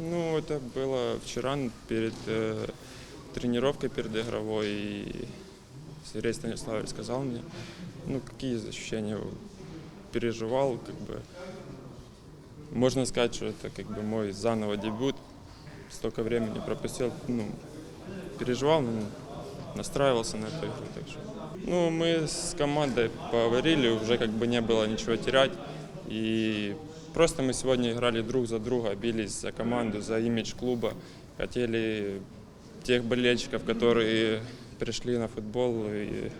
Ну, это было вчера перед э, тренировкой, перед игровой. И Сергей Станиславович сказал мне, ну, какие ощущения переживал, как бы. Можно сказать, что это как бы мой заново дебют. Столько времени пропустил, ну, переживал, но настраивался на эту игру. Так что. Ну, мы с командой поговорили, уже как бы не было ничего терять. И просто мы сегодня играли друг за друга, бились за команду, за имидж клуба. Хотели тех болельщиков, которые пришли на футбол. И,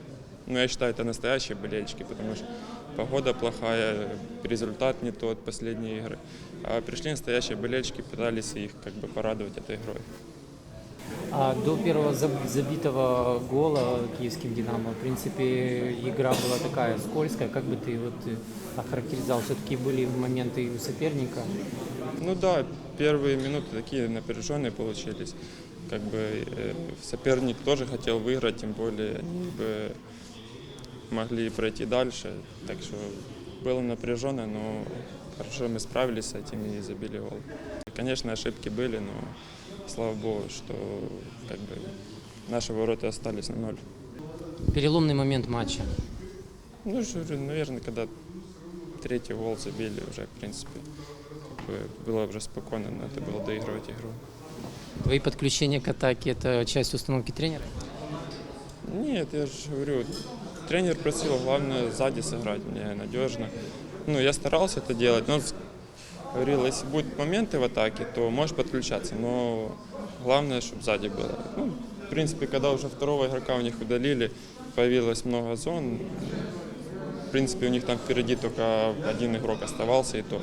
ну, я считаю, это настоящие болельщики, потому что погода плохая, результат не тот, последние игры. А пришли настоящие болельщики, пытались их как бы порадовать этой игрой. А до первого заб- забитого гола киевским «Динамо», в принципе, игра была такая скользкая. Как бы ты вот э, охарактеризовал? Все-таки были моменты у соперника. Ну да, первые минуты такие напряженные получились. Как бы э, соперник тоже хотел выиграть, тем более они бы могли пройти дальше. Так что было напряженно, но хорошо мы справились с этим и забили гол. Конечно, ошибки были, но слава богу, что как бы наши ворота остались на ноль. Переломный момент матча. Ну, наверное, когда третий гол забили, уже, в принципе, как бы было уже спокойно, надо было доигрывать игру. Твои подключения к атаке – это часть установки тренера? Нет, я же говорю, тренер просил, главное сзади сыграть мне надежно. Ну, я старался это делать, но говорил, если будут моменты в атаке, то можешь подключаться, но главное, чтобы сзади было. Ну, в принципе, когда уже второго игрока у них удалили, появилось много зон. В принципе, у них там впереди только один игрок оставался, и то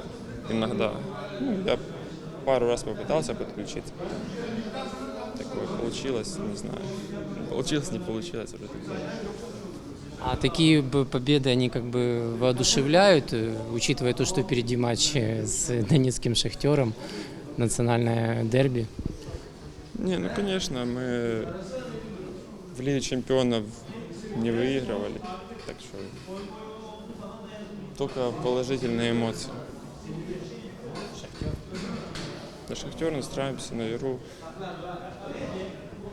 иногда. Ну, я пару раз попытался подключиться. Такое получилось, не знаю. Получилось, не получилось, такое. А такие победы, они как бы воодушевляют, э, учитывая то, что впереди матч с донецким «Шахтером», национальное дерби. Не, ну конечно, мы в Лиге чемпионов не выигрывали, так что только положительные эмоции. На Шахтер настраиваемся на игру,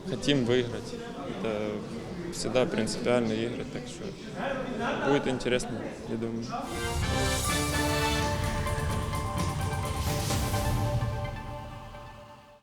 хотим выиграть. Это всегда принципиальные игры, так что будет интересно, я думаю.